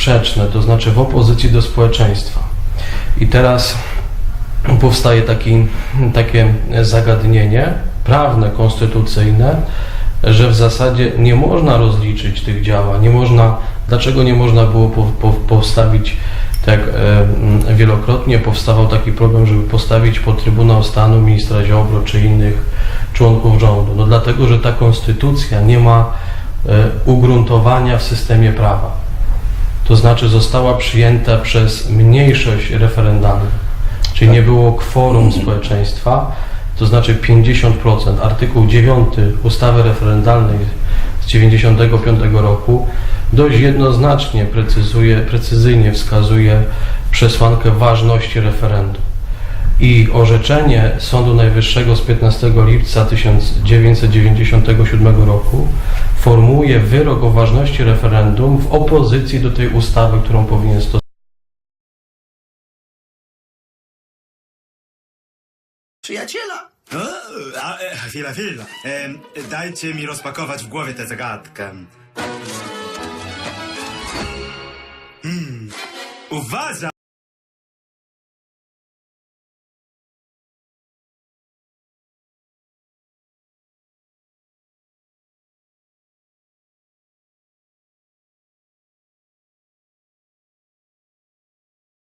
sprzeczne, to znaczy w opozycji do społeczeństwa. I teraz powstaje taki, takie zagadnienie prawne, konstytucyjne, że w zasadzie nie można rozliczyć tych działań, nie można, dlaczego nie można było po, po, postawić, tak e, wielokrotnie powstawał taki problem, żeby postawić pod Trybunał Stanu ministra Ziobro czy innych członków rządu. No dlatego, że ta konstytucja nie ma e, ugruntowania w systemie prawa. To znaczy została przyjęta przez mniejszość referendalną, czyli nie było kworum społeczeństwa, to znaczy 50%. Artykuł 9 ustawy referendalnej z 1995 roku dość jednoznacznie precyzuje, precyzyjnie wskazuje przesłankę ważności referendum. I orzeczenie Sądu Najwyższego z 15 lipca 1997 roku formułuje wyrok o ważności referendum w opozycji do tej ustawy, którą powinien stosować. Przyjaciela! O, a, e, chwila, chwila. Em, dajcie mi rozpakować w głowie tę zagadkę. Hmm. Uważaj!